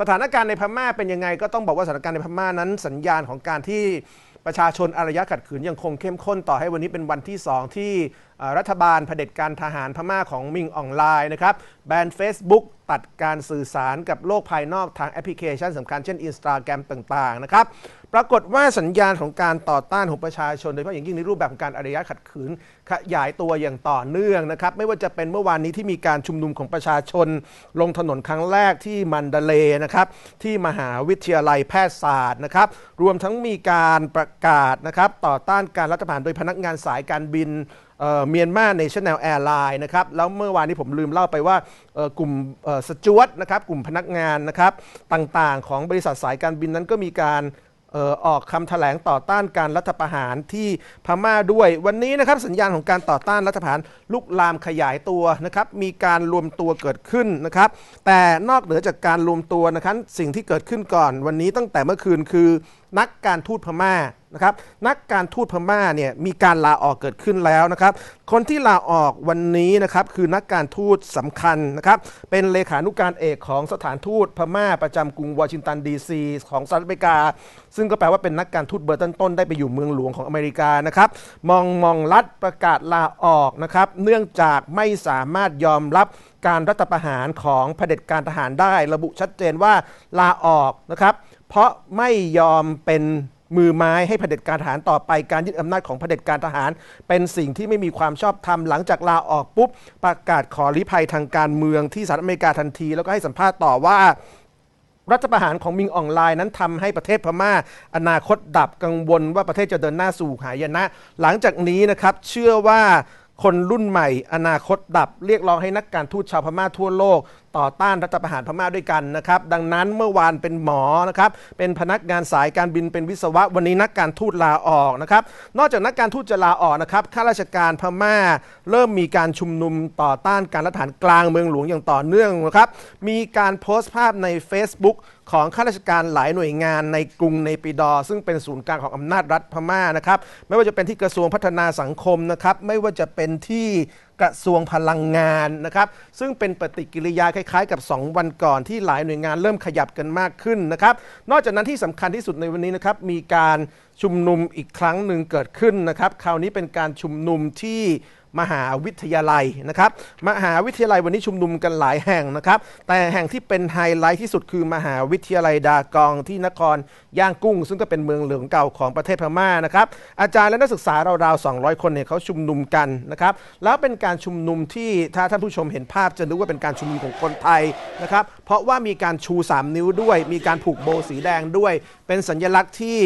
สถานการณ์ในพม่าเป็นยังไงก็ต้องบอกว่าสถานการณ์ในพม่านั้น สัญญาณของการที่ประชาชนอารยะขัดขืนยังคงเข้มข้นต่อให้วันนี้เป็นวันที่ 2 ที่ รัฐบาลเผด็จการทหารพม่าของมิงออนไลน์นะครับแบน Facebook ตัดการสื่อสารกับโลกภายนอกทางแอปพลิเคชันสำคัญเช่น Instagram ต่างๆนะครับปรากฏว่าสัญญาณของการต่อต้านของประชาชน โดยเฉพาะอย่างยิ่งในรูปแบบของการอารยะขัดขืน ขยายตัวอย่างต่อเนื่องนะครับ ไม่ว่าจะเป็นเมื่อวานนี้ที่มีการชุมนุมของประชาชน ลงถนนครั้งแรกที่มันดาเลนะครับ ที่มหาวิทยาลัยแพทยศาสตร์นะครับ รวมทั้งมีการประกาศนะครับต่อต้านการรัฐประหารโดยพนักงานสายการบิน เมียนมาเนชั่นแนลแอร์ไลน์นะครับแล้วเมื่อวานนี้ผมลืมเล่าไปว่ากลุ่มสจวตนะครับกลุ่มพนักงานนะครับต่างๆ ของบริษัทสายการบินนั้นก็มีการออกคำแถลงต่อต้านการรัฐประหารที่พม่าด้วย วันนี้นะครับสัญญาณของการต่อต้านรัฐประหารลุกลามขยายตัวนะครับมีการรวมตัวเกิดขึ้นนะครับ แต่นอกเหนือจากการรวมตัวนะครับสิ่งที่เกิดขึ้นก่อน วันนี้ตั้งแต่เมื่อคืนคือ นักการทูตพม่านะครับนักการทูตพม่าเนี่ยมีการลาออกเกิดขึ้นแล้วนะครับ คนที่ลาออกวันนี้นะครับคือนักการทูตสำคัญนะครับ เป็นเลขานุการเอกของสถานทูตพม่าประจำกรุงวอชิงตันดีซีของสหรัฐอเมริกา ซึ่งก็แปลว่าเป็นนักการทูตเบอร์ต้นได้ไปอยู่เมืองหลวงของอเมริกานะครับ มองมองรัฐประกาศลาออกนะครับ เนื่องจากไม่สามารถยอมรับการรัฐประหารของเผด็จการทหารได้ระบุชัดเจนว่าลาออกนะครับ เพราะไม่ยอมเป็นมือไม้ให้เผด็จการทหารต่อไปการยึดอำนาจของเผด็จการทหาร เป็นสิ่งที่ไม่มีความชอบธรรมหลังจากลาออกปุ๊บ ประกาศขอลี้ภัยทางการเมืองที่สหรัฐอเมริกาทันที แล้วก็ให้สัมภาษณ์ต่อว่ารัฐประหารของมิงออนไลน์นั้นทำให้ประเทศพม่า อนาคตดับกังวลว่าประเทศจะเดินหน้าสู่หายนะ หลังจากนี้นะครับเชื่อว่า คนรุ่นใหม่ อนาคตดับ เรียกร้องให้นักการทูตชาวพม่าทั่วโลกต่อต้านรัฐประหารพม่าด้วยกันนะครับดังนั้นเมื่อวานเป็นหมอนะครับเป็นพนักงานสายการบินเป็นวิศวะวันนี้นักการทูตลาออกนะครับนอกจากนักการทูตจะลาออกนะครับข้าราชการพม่า เริ่มมีการชุมนุมต่อต้านการรัฐประหารกลางเมืองหลวงอย่างต่อเนื่องนะครับมีการโพสต์ภาพใน Facebook ของข้าราชการหลายหน่วยงานในกรุงในปิดอ ซึ่งเป็นศูนย์กลางของอำนาจรัฐพม่านะครับ ไม่ว่าจะเป็นที่กระทรวงพัฒนาสังคมนะครับ ไม่ว่าจะเป็นที่ กระทรวงพลังงานนะครับ ซึ่งเป็นปฏิกิริยาคล้ายๆ กับ 2 วันก่อนที่หลายหน่วยงานเริ่มขยับกันมากขึ้นนะครับ นอกจากนั้นที่สำคัญที่สุดในวันนี้นะครับมีการชุมนุมอีกครั้งหนึ่งเกิดขึ้นนะครับ คราวนี้เป็นการชุมนุมที่ มหาวิทยาลัยนะครับ มหาวิทยาลัยวันนี้ชุมนุมกันหลายแห่งนะครับ แต่แห่งที่เป็นไฮไลท์ที่สุดคือมหาวิทยาลัยดากองที่นครย่างกุ้ง ซึ่งก็เป็นเมืองหลวงเก่าของประเทศพม่านะครับ อาจารย์และนักศึกษาราวๆ200 คนเนี่ยเขาชุมนุมกันนะครับ แล้วเป็นการชุมนุมที่ถ้าท่านผู้ชมเห็นภาพจะนึกว่าเป็นการชุมนุมของคนไทยนะครับ เพราะว่ามีการชู 3 นิ้วด้วย มีการผูกโบสีแดงด้วย เป็นสัญลักษณ์ที่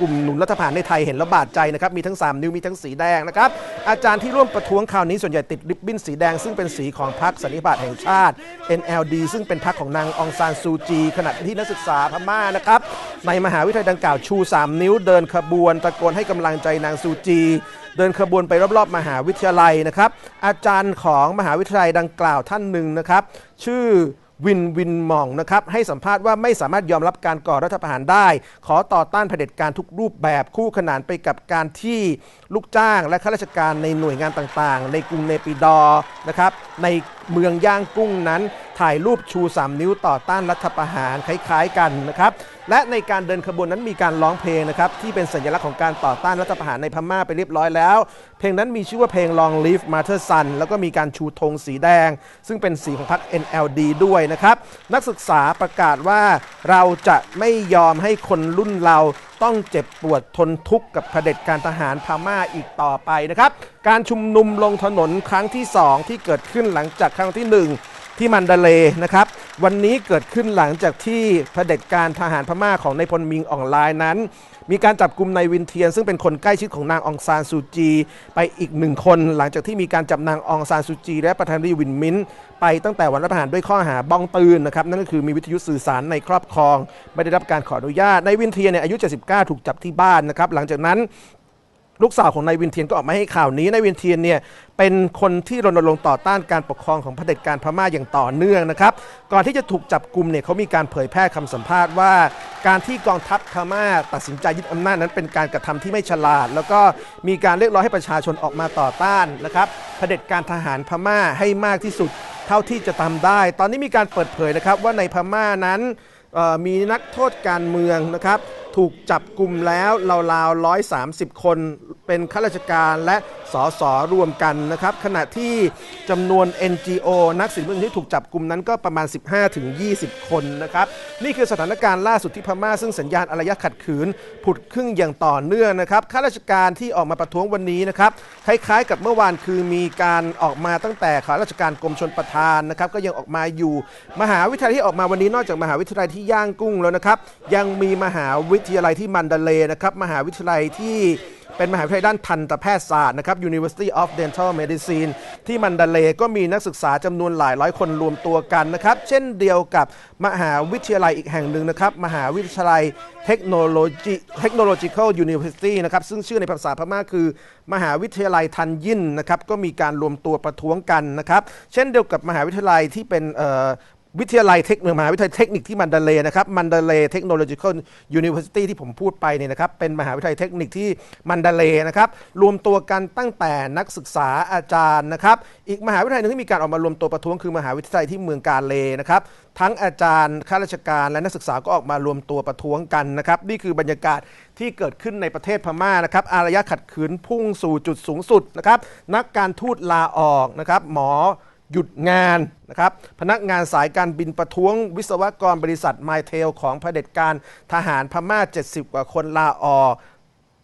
กลุ่มหนุนรัฐประหารในไทยเห็นแล้วบาดใจนะครับ มีทั้ง 3 นิ้ว มีทั้งสีแดงนะครับ อาจารย์ที่ร่วมประท้วงคราวนี้ส่วนใหญ่ติดริบบิ้นสีแดง ซึ่งเป็นสีของพรรคสันนิบาตแห่งชาติ NLD ซึ่งเป็นพรรคของนางองซานซูจี ขณะที่นักศึกษาพม่านะครับ ในมหาวิทยาลัยดังกล่าวชู 3 นิ้วเดินขบวนตะโกนให้กำลังใจนางซูจี เดินขบวนไปรอบๆ มหาวิทยาลัยนะครับ อาจารย์ของมหาวิทยาลัยดังกล่าวท่านหนึ่งนะครับ ชื่อ วินวินมองนะครับให้สัมภาษณ์ว่าไม่สามารถยอมรับการก่อรัฐประหารได้ ขอต่อต้านเผด็จการทุกรูปแบบคู่ขนานไปกับการที่ลูกจ้างและข้าราชการในหน่วยงานต่างๆ ในกรุงเนปิดอร์นะครับในเมืองย่างกุ้งนั้นถ่ายรูปชู 3 นิ้วต่อต้านรัฐประหารคล้าย ๆ กันนะครับ และในการเดินขบวนนั้นมีการร้องเพลงนะครับที่เป็นสัญลักษณ์ของการต่อต้านรัฐประหารในพม่าไปเรียบร้อยแล้ว เพลงนั้นมีชื่อว่าเพลง Long Live Matter Sun แล้วก็มีการชูธงสีแดง ซึ่งเป็นสีของพรรค NLD ด้วยนะครับนักศึกษาประกาศว่าเราจะไม่ยอมให้คนรุ่นเราต้องเจ็บปวดทนทุกข์กับเผด็จการทหารพม่าอีกต่อไปนะครับการชุมนุมลงถนนครั้งที่ 2 ที่เกิดขึ้นหลังจากครั้งที่ 1 ที่มันดาเลนะครับ วันนี้เกิดขึ้นหลังจากที่เผด็จการทหารพม่าของนายพลมิงออนไลน์นั้น มีการจับกลุ่มนายวินเทียน ซึ่งเป็นคนใกล้ชิดของนางองซานซูจี ไปอีกหนึ่งคน หลังจากที่มีการจับนางองซานซูจี และประธานาธิบดีวินมินท์ไปตั้งแต่วันรัฐประหารด้วยข้อหาบ้องปืนนะครับนั่นก็คือมีวิทยุสื่อสารในครอบครอง ไม่ได้รับการขออนุญาตนายวินเทียนเนี่ยอายุ 79 ถูกจับที่บ้านนะครับหลังจากนั้น ลูกสาวของนายวินเทียนก็ออกมาให้ข่าวนี้นายวินเทียนเนี่ยเป็นคนที่รณรงค์ต่อต้านการปกครองของเผด็จการพม่าอย่างต่อเนื่องนะครับ ก่อนที่จะถูกจับกลุ่มเนี่ยเขามีการเผยแพร่คำสัมภาษณ์ว่า การที่กองทัพพม่าตัดสินใจยึดอำนาจนั้นเป็นการกระทำที่ไม่ฉลาด แล้วก็มีการเรียกร้องให้ประชาชนออกมาต่อต้านนะครับเผด็จการทหารพม่าให้มากที่สุดเท่าที่จะทำได้ ตอนนี้มีการเปิดเผยนะครับว่าในพม่านั้นมีนักโทษการเมืองนะครับ ถูกจับกลุ่มแล้วราวๆ130 คน เป็นข้าราชการและสสรวมกันนะครับ ขณะที่จำนวน NGO นักศิลปะที่ถูกจับกลุ่มนั้นก็ประมาณ 15-20 คนนะครับ นี่คือสถานการณ์ล่าสุดที่พม่า ซึ่งสัญญาณอารยะขัดขืน ผุดขึ้นอย่างต่อเนื่องนะครับข้าราชการที่ออกมาประท้วงวันนี้นะครับคล้ายๆ กับเมื่อวานคือมีการออกมาตั้งแต่ข้าราชการกรมชนประทานนะครับ ก็ยังออกมาอยู่ มหาวิทยาลัยที่ออกมาวันนี้นอกจากมหาวิทยาลัยที่ย่างกุ้งแล้วนะครับ ยังมีมหาวิททยาลัยที่มันดาเลนะครับมหาวิทยาลัยที่เป็นมหาวิทยาลัยด้านทันตแพทยศาสตร์นะครับ University of Dental Medicine ที่มันดาเลก็มีนักศึกษาจำนวนหลายร้อยคนรวมตัวกันนะครับ เช่นเดียวกับมหาวิทยาลัยอีกแห่งหนึ่งนะครับ มหาวิทยาลัยเทคโนโลยี Technological University นะครับ ซึ่งชื่อในภาษาพม่าคือ มหาวิทยาลัยทันยินนะครับ ก็มีการรวมตัวประท้วงกันนะครับ เช่นเดียวกับมหาวิทยาลัยที่เป็น วิทยาลัยเทคนิคมหาวิทยาลัยเทคนิคที่มันดาเลนะครับมันดาเลเทคโนโลยีคอลยูนิเวอร์ซิตี้ที่ผมพูดไปเนี่ยนะครับเป็นมหาวิทยาลัยเทคนิคที่มันดาเลนะครับรวมตัวกันตั้งแต่นักศึกษาอาจารย์นะครับอีกมหาวิทยาลัยหนึงที่มีการออกมารวมตัวประท้วงคือมหาวิทยาลัยที่เมืองกาเลนะครับทั้งอาจารย์ข้าราชการและนักศึกษาก็ออกมารวมตัวประท้วงกันนะครับนี่คือบรรยากาศที่เกิดขึ้นในประเทศพม่านะครับอารยะขัดขืนพุ่งสู่จุดสูงสุดนะครับนักการทูตลาออกนะครับหมอ หยุดงานนะครับพนักงานสายการบินประท้วงวิศวกรบริษัทไมเทลของเผด็จการทหารพม่า 70 กว่าคนลาออก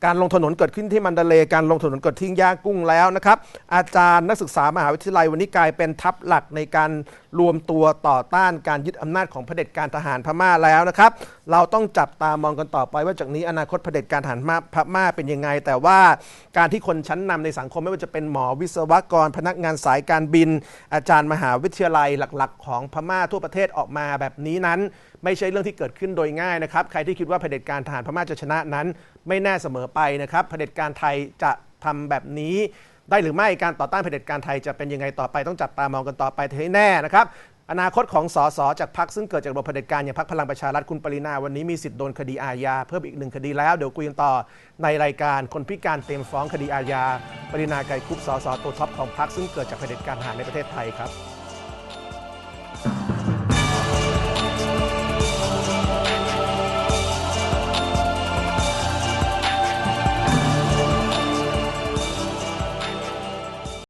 การลงถนนเกิดขึ้นที่มันดาเลย์การลงถนนเกิดที่ย่างกุ้งแล้วนะครับ อาจารย์นักศึกษามหาวิทยาลัยวันนี้กลายเป็นทัพหลักในการรวมตัวต่อต้านการยึดอำนาจของเผด็จการทหารพม่าแล้วนะครับ เราต้องจับตามองกันต่อไปว่าจากนี้อนาคตเผด็จการทหารพม่าเป็นยังไง แต่ว่าการที่คนชั้นนำในสังคมไม่ว่าจะเป็นหมอวิศวกร พนักงานสายการบิน อาจารย์มหาวิทยาลัยหลัก ๆ ของพม่าทั่วประเทศออกมาแบบนี้นั้น ไม่ใช่เรื่องที่เกิดขึ้นโดยง่ายนะครับใครที่คิดว่าเผด็จการทหารพม่าจะชนะนั้น ไม่แน่เสมอไปนะครับเผด็จการไทยจะทำแบบนี้ได้หรือไม่การต่อต้านเผด็จการไทยจะเป็นยังไงต่อไปต้องจับตามองกันต่อไปให้แน่นะครับอนาคตของสสจากพรรคซึ่งเกิดจากระบบเผด็จการอย่างพรรคพลังประชารัฐคุณปรินาวันนี้มีสิทธิ์โดนคดีอาญาเพิ่มอีกหนึ่งคดีแล้วเดี๋ยวคุยกันต่อในรายการคนพิการเต็มฟ้องคดีอาญาปรินาไกรคุปสสตัวท็อปของพรรคซึ่งเกิดจากเผด็จการทหารในประเทศไทยครับ